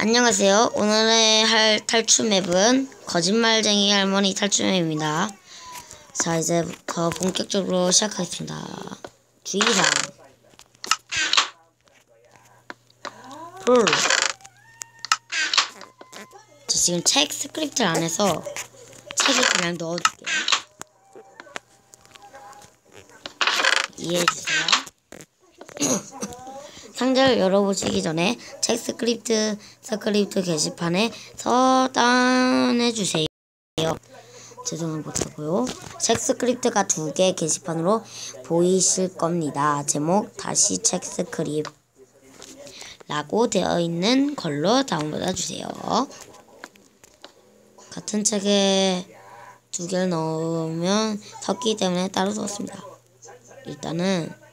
안녕하세요. 오늘의 할 탈출 맵은 거짓말쟁이 할머니 탈출 맵입니다. 자, 이제부터 본격적으로 시작하겠습니다. 주의사항. 풀. 저 지금 책 스크립트를 안 해서 책을 그냥 넣어줄게요. 이해해주세요. 상자를 열어보시기 전에 책 스크립트 스크립트 게시판에 서단해 주세요. 죄송은 못하고요. 책 스크립트가 두 개 게시판으로 보이실 겁니다. 제목 다시 책 스크립 라고 되어 있는 걸로 다운받아 주세요. 같은 책에 두 개를 넣으면 섞기 때문에 따로 두었습니다. 일단은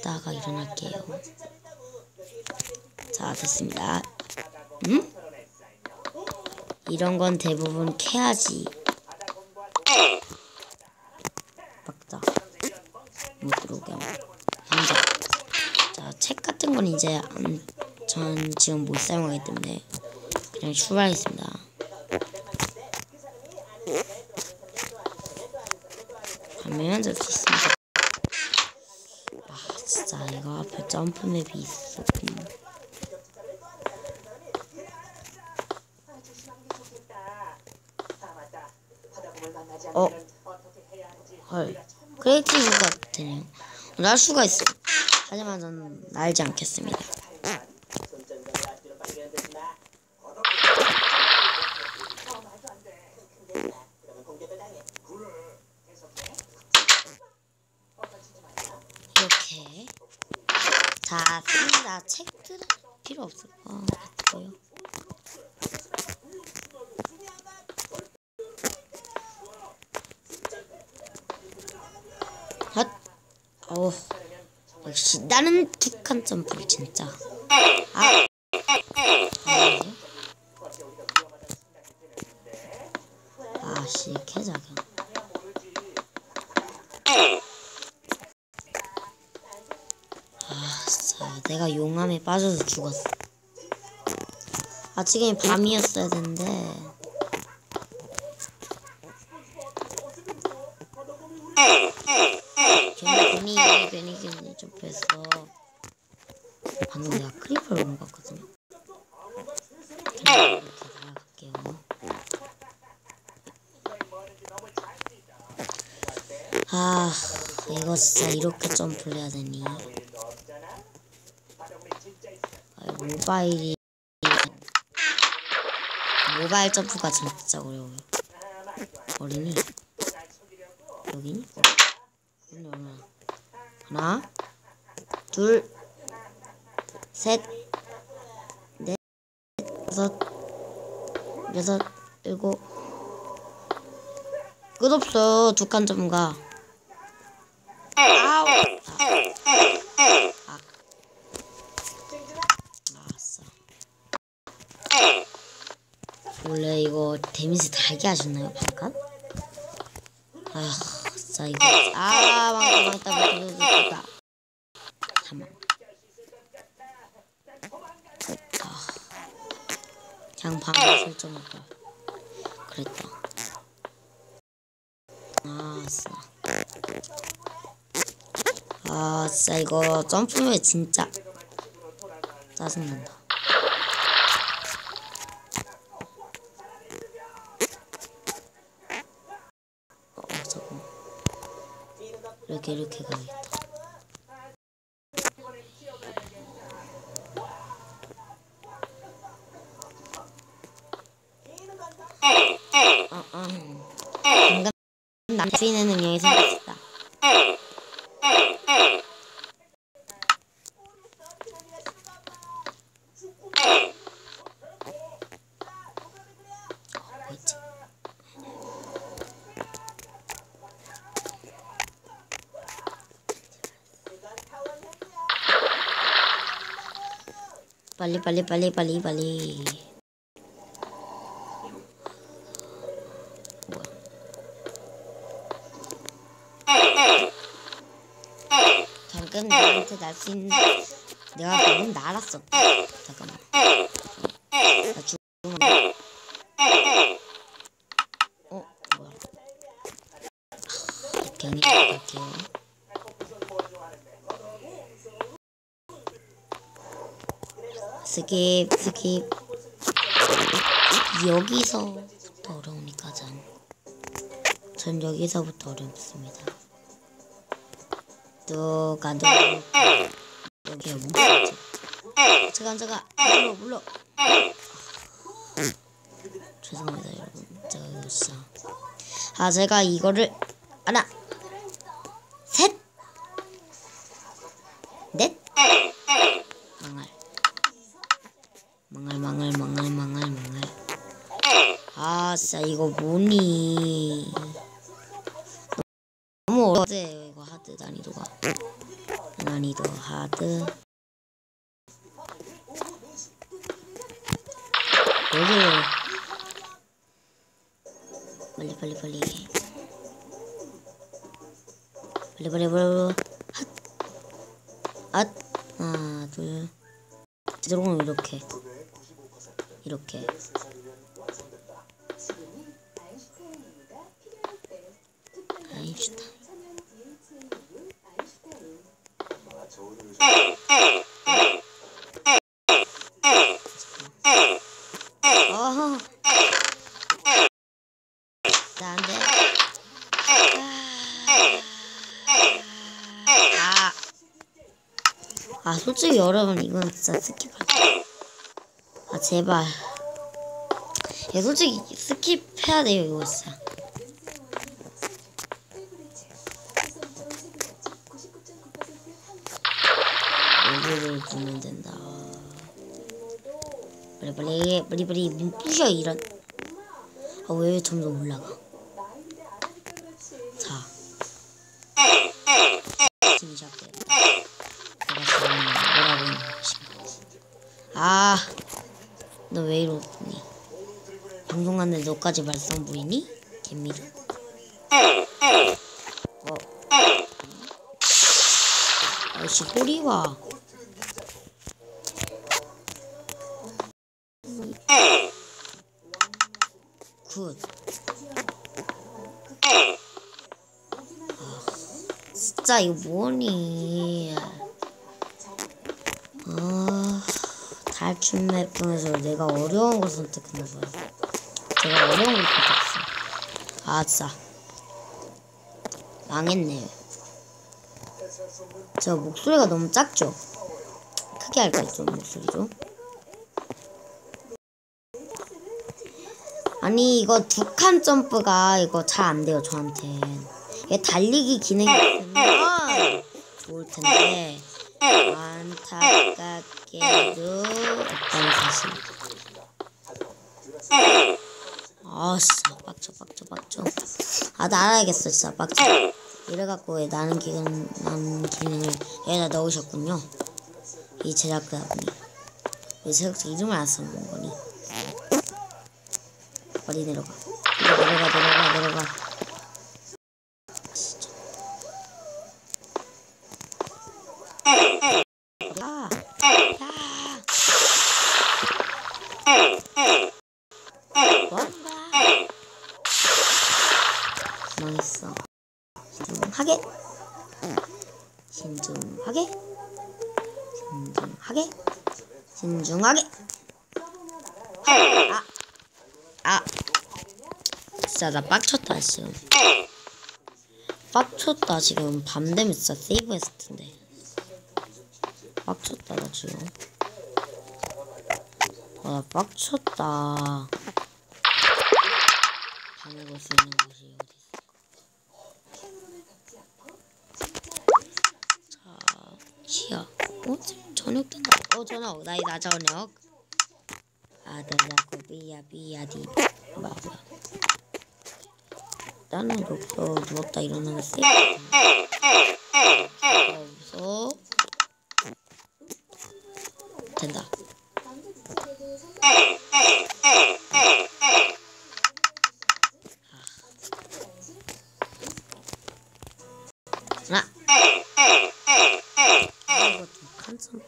잤다가 일어날게요. 자, 됐습니다. 음? 이런 건 대부분 캐야지. 막자. 못 들어오게 하고. 상자. 자, 책 같은 건 이제 안, 전 지금 못 사용하기 때문에 그냥 출발하겠습니다. 하면 될수 있습니다. 아, 진짜 이거 앞에 점프 맵이 있었군. 어, 헐, 크리에이티브 같으네요. 날 수가 있어. 하지만 저는 날지 않겠습니다. 이렇게 자, 씁니다. 책들은 필요 없을 것 같고요. 헛, 역시 나는 툭한 점프를 진짜. 아, 아, 아씨, 개작아. 아, 진짜 내가 용암에 빠져서 죽었어. 아, 지금 밤이었어야 되는데. 괜히 괜히 괜히 괜히 접해서 방금 내가 크리퍼를 본것 같거든요. 이렇게 나갈게요. 아, 이거 진짜 이렇게 점프를 해야 되니? 아, 모바일이 모바일 점프가 진짜 어려워요. 어린이 여기니? 여기 얼마나? 하나, 둘, 셋, 넷, 다섯, 여섯, 일곱. 끝없어 두 칸 점가. 아우. 아. 아싸. 원래 이거 데미지 달게 하셨나요 방금? 아, 진짜 이거 아 망했다 망했다 망했다 잠만. 아, 그냥 방을 설정할 걸. 그랬다. 아, 진짜. 아, 진짜 이거 점프맵 진짜 짜증난다. 이렇게 가야겠다. 어, 어. 방금 있는 능력이 생겼다. 어, 뭐였지? 빨리 빨리 빨리 빨리 빨리 뭐야 방금 나한테 날수 있는 내가 방금 날았어. 잠깐만. 나 죽으면. 어, 뭐야. 그냥 갈게요. 스킵, 스킵. 여기서부터 어려우니까 전. 전 여기서부터 어렵습니다. 또 가도 여기에 묻었지. 잠깐 잠깐 물러 물러. 죄송합니다 여러분. 제가 이거 진짜. 아 제가 이거를 하나 셋 넷. 망할 망할 망할 망할 망할 망할. 아 진짜 이거 뭐니? 너무 어려워요 이거 하드 난이도가. 난이도 하드. 여기를 빨리 빨리. 빨리 빨리 빨리 빨리. 핫. 하나 둘. 들어오면 이렇게. 이렇게 아인슈타인 어허. 나 안 돼. 아. 아, 솔직히 여러분, 이건 진짜 스킵할게요. 아, 제발. 야, 솔직히 스킵해야 돼요, 이거 진짜. 여기를 보면 된다. 빨리 빨리 빨리 빨리 문 부셔 이런. 아 왜 점점 올라가? 아, 너 왜 이러니? 방송하는데 너까지 말썽 부리니? 개미를. 어. 아이씨 꼬리 봐. 굿. 아, 진짜 이거 뭐니? 아, 탈출 맵 중에서 내가 어려운 걸 선택했나 봐요. 제가 어려운 걸 선택했어. 아, 진짜. 망했네. 저 목소리가 너무 작죠? 크게 할까 좀 목소리 좀. 아니 이거 두 칸 점프가 이거 잘 안 돼요 저한테. 이게 달리기 기능이 있으면 좋을 텐데 안타깝게도 없다는 사실. 아 진짜 빡쳐 빡쳐 빡쳐. 아나 알아야겠어 진짜 빡쳐. 이래갖고 왜 나는 기능 나는 기능을 여기다 넣으셨군요. 이 제작자분이 왜 제작자 이름을 안 써놓은 거니? 빨리 내려가. 내려가 내려가 내려가. 진짜. 야, 야. 뭐한다. 망했어. 신중하게. 신중하게. 신중하게. 신중하게. 아. 아. 진짜 나 빡쳤다 지금. 빡쳤다 지금 밤 되면 진짜 세이브 했을 텐데. 빡쳤다 나 지금. 와, 나 빡쳤다. 밤에 볼수 있는 곳이 어디 있을까? 자, 시야. 어, 지금 저녁 된다. 어, 저녁. 나이 나 저녁. 아들라고 삐야 삐야디. 맞아. 나는 여기서 누웠다 일어나는 세이브. 여기서 된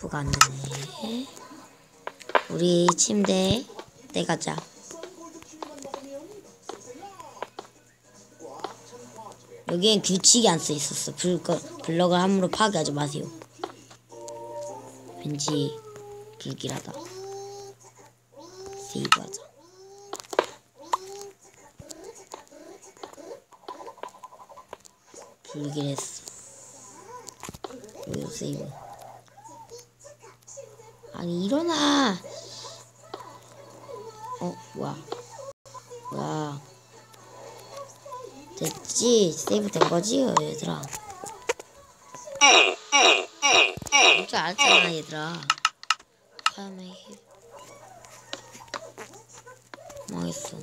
세이브가 안 되네. 우리 침대 내 가자. 여기엔 규칙이 안 써 있었어. 블거, 블럭을 함부로 파괴하지 마세요. 왠지 불길하다. 세이브하자. 불길했어. 여기도 세이브. 아니 일어나. 어 뭐야? 뭐야? 됐지? 세이브 된 거지 얘들아. 이렇게 알잖아 얘들아. 다음에 해. 망했어.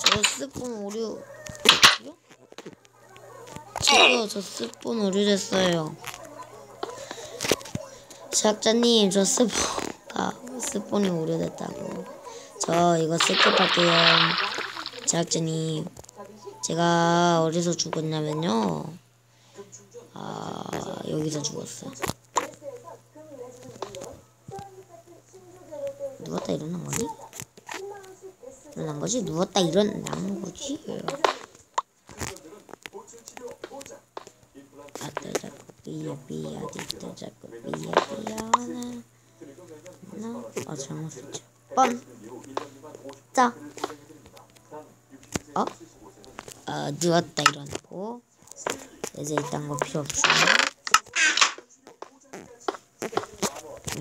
저 스폰 오류. 지금? 지금 저 스폰 오류됐어요. 제작자님 저 스폰 아 스폰이 오류됐다고. 저 이거 스킵할게요. 제작자님 제가 어디서 죽었냐면요. 아 여기서 죽었어요. 누웠다 일어난 거니? 일어난 거지? 누웠다 일어난 거지? 아따 자꾸 삐야 삐야 디따 자꾸 삐야 잘못 썼죠 뻔 짜. 어? 어 누웠다 일어나고 이제 이딴 거 필요 없어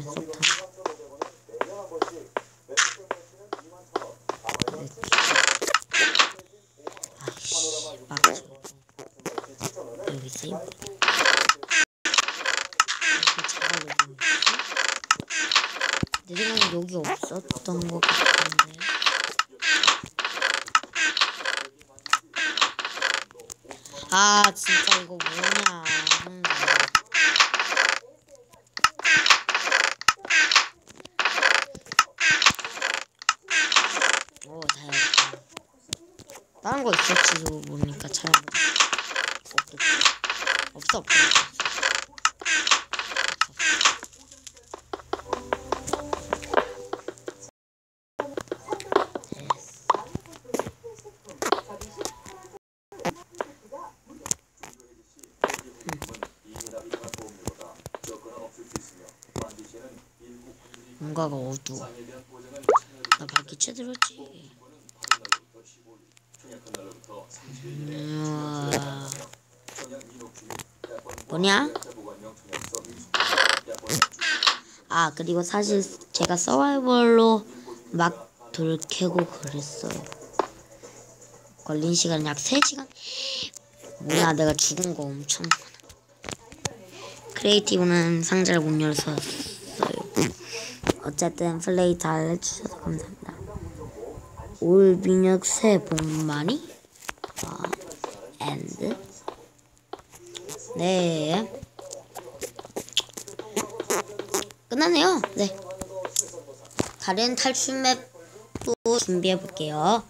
속탄 아이씨 막죠 여기 세이브 차가 여기 있지? 내 생각엔 여기 없었던 것 같은데. 아 진짜 이거 뭐냐. 오 다행이다 다른 거 있을지도 모르니까 잘 없겠지. 없어 없어 뭔가가 어두워. 나 밝기 최들었지. 음, 뭐냐? 아 그리고 사실 제가 서바이벌로 막 돌 캐고 그랬어요. 걸린 시간 약 3시간? 뭐야 내가 죽은 거 엄청 많아. 크리에이티브는 상자를 못 열었어요 어쨌든 플레이 잘 해주셔서 감사합니다. 올 새해 복 많이? 아, and? 네. 끝나네요. 네. 다른 탈출 맵도 준비해 볼게요